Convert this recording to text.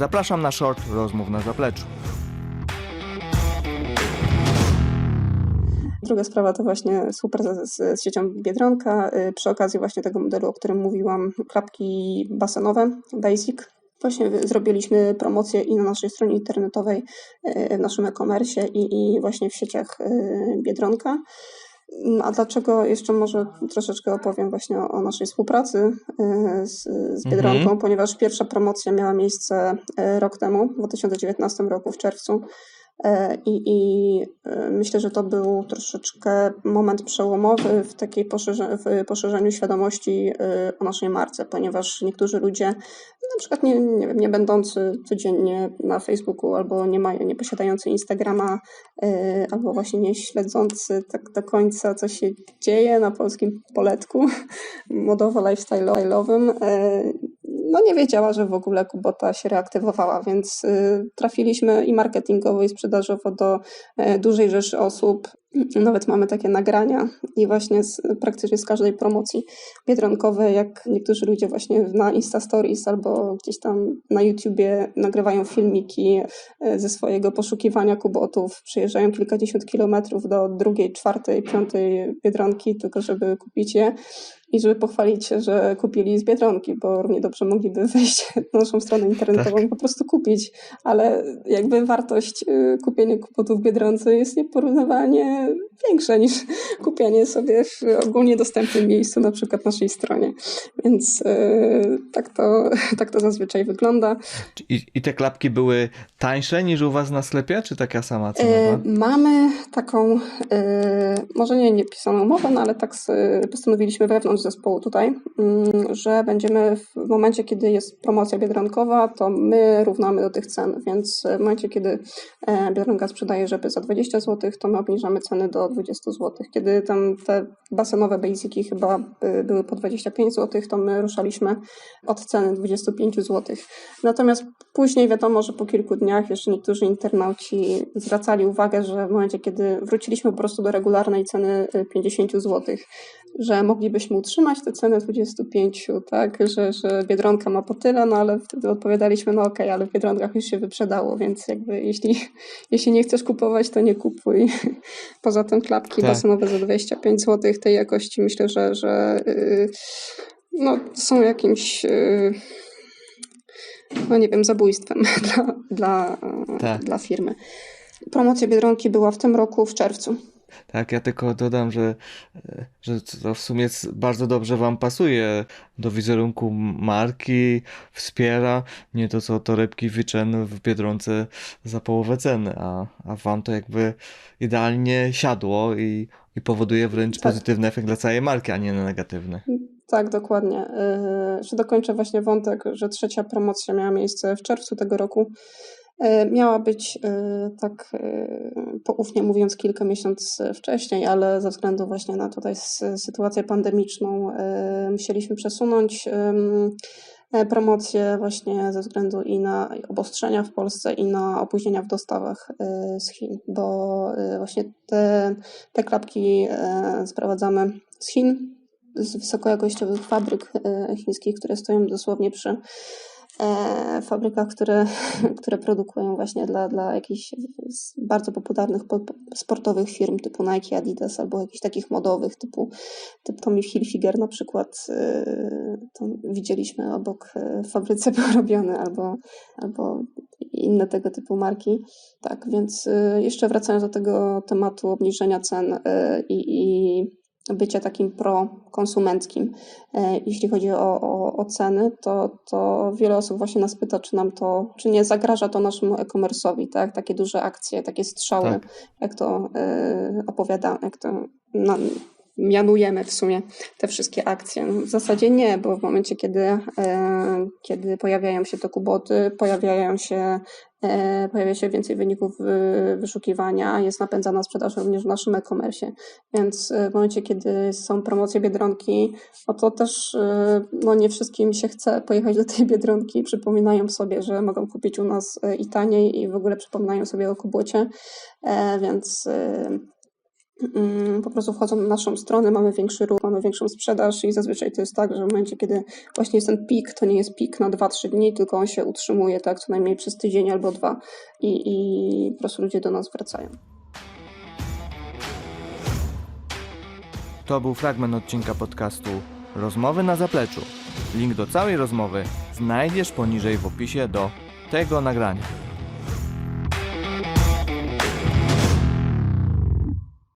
Zapraszam na short rozmów na zapleczu. Druga sprawa to właśnie współpraca z, z siecią Biedronka. Y, Przy okazji właśnie tego modelu, o którym mówiłam, klapki basenowe, basic. Właśnie zrobiliśmy promocję i na naszej stronie internetowej, y, w naszym e-commerce i, i właśnie w sieciach y, Biedronka. Mm, A dlaczego jeszcze może troszeczkę opowiem właśnie o, o naszej współpracy y, z, z Biedronką, Mhm. ponieważ pierwsza promocja miała miejsce y, rok temu, w 2019 roku w czerwcu. E, I, I e, myślę, że to był troszeczkę moment przełomowy w takiej poszerze, w poszerzeniu świadomości e, o naszej marce, ponieważ niektórzy ludzie, na przykład nie, nie, wiem, nie będący codziennie na Facebooku albo nie, mają, nie posiadający Instagrama, albo właśnie nie śledzący tak do końca, co się dzieje na polskim poletku modowo-lifestyle'owym, no nie wiedziała, że w ogóle Kubota się reaktywowała, więc y, trafiliśmy i marketingowo, i sprzedażowo do e, dużej rzeszy osób. Nawet mamy takie nagrania i właśnie z, praktycznie z każdej promocji biedronkowej, jak niektórzy ludzie właśnie na Insta Stories albo gdzieś tam na YouTubie nagrywają filmiki e, ze swojego poszukiwania kubotów, przyjeżdżają kilkadziesiąt kilometrów do drugiej, czwartej, piątej biedronki, tylko żeby kupić je i żeby pochwalić się, że kupili z Biedronki, bo równie dobrze mogliby wejść na naszą stronę internetową i po prostu kupić, ale jakby wartość y, kupienia kupotów w Biedronce jest nieporównywalnie większa niż kupienie sobie w ogólnie dostępnym miejscu, na przykład naszej stronie. Więc y, tak to, tak to zazwyczaj wygląda. I, I te klapki były tańsze niż u was na sklepie, czy taka sama E, cenowa? Mamy taką, e, może nie niepisaną umowę, no ale tak s- postanowiliśmy wewnątrz zespołu tutaj, mm, że będziemy w momencie, kiedy jest promocja biedronkowa, to my równamy do tych cen, więc w momencie, kiedy Biedronka sprzedaje rzepy za 20 zł, to my obniżamy ceny do 20 zł. Kiedy tam te basenowe basiki chyba by- były po 25 zł, to my ruszaliśmy od ceny 25 zł. Natomiast później wiadomo, że po kilku dniach jeszcze niektórzy internauci zwracali uwagę, że w momencie, kiedy wróciliśmy po prostu do regularnej ceny y, 50 zł, że moglibyśmy utrzymać tę cenę 25, tak, że, że Biedronka ma po tyle, no ale wtedy odpowiadaliśmy, no okej, ale w Biedronkach już się wyprzedało, więc jakby jeśli, jeśli nie chcesz kupować, to nie kupuj. Poza tym klapki Tak. basenowe za 25 zł tej jakości myślę, że, że yy, no, są jakimś yy, no nie wiem, zabójstwem dla, dla, Tak. dla firmy. Promocja Biedronki była w tym roku w czerwcu. Tak, ja tylko dodam, że, że to w sumie bardzo dobrze wam pasuje do wizerunku marki, wspiera, nie to co torebki wyczen w Biedronce za połowę ceny, a, a wam to jakby idealnie siadło i, i powoduje wręcz Tak. pozytywny efekt dla całej marki, a nie negatywny. Tak, dokładnie. Jeszcze dokończę właśnie wątek, że trzecia promocja miała miejsce w czerwcu tego roku. Yy, Miała być, yy, tak yy, poufnie mówiąc, kilka miesięcy wcześniej, ale ze względu właśnie na tutaj sytuację pandemiczną musieliśmy przesunąć e, promocję właśnie ze względu i na obostrzenia w Polsce i na opóźnienia w dostawach z Chin, bo właśnie te, te klapki sprowadzamy z Chin, z wysokojakościowych fabryk e, chińskich, które stoją dosłownie przy e, fabrykach, które, które produkują właśnie dla, dla jakichś bardzo popularnych po- sportowych firm typu Nike, Adidas albo jakichś takich modowych typu, typu Tommy Hilfiger na przykład. e, To widzieliśmy obok e, fabryce był robiony albo, albo inne tego typu marki. Tak, więc e, jeszcze wracając do tego tematu obniżenia cen e, i, i bycia takim pro-konsumenckim. E, Jeśli chodzi o, o, o ceny, to, to wiele osób właśnie nas pyta, czy nam to, czy nie zagraża to naszemu e-commerce'owi, tak? Takie duże akcje, takie strzały, Tak. jak to e, opowiada, jak to na, mianujemy w sumie te wszystkie akcje. No, W zasadzie nie, bo w momencie, kiedy, e, kiedy pojawiają się te kuboty, pojawiają się e, pojawia się więcej wyników wy- wyszukiwania, jest napędzana sprzedaż również w naszym e-commerce. Więc e, w momencie, kiedy są promocje Biedronki, no to też e, no nie wszystkim się chce pojechać do tej Biedronki. Przypominają sobie, że mogą kupić u nas e, i taniej i w ogóle przypominają sobie o kubocie. E, Więc e, po prostu wchodzą na naszą stronę, mamy większy ruch, mamy większą sprzedaż i zazwyczaj to jest tak, że w momencie, kiedy właśnie jest ten pik, to nie jest pik na 2-3 dni, tylko on się utrzymuje tak co najmniej przez tydzień albo dwa i, i po prostu ludzie do nas wracają. To był fragment odcinka podcastu Rozmowy na zapleczu. Link do całej rozmowy znajdziesz poniżej w opisie do tego nagrania.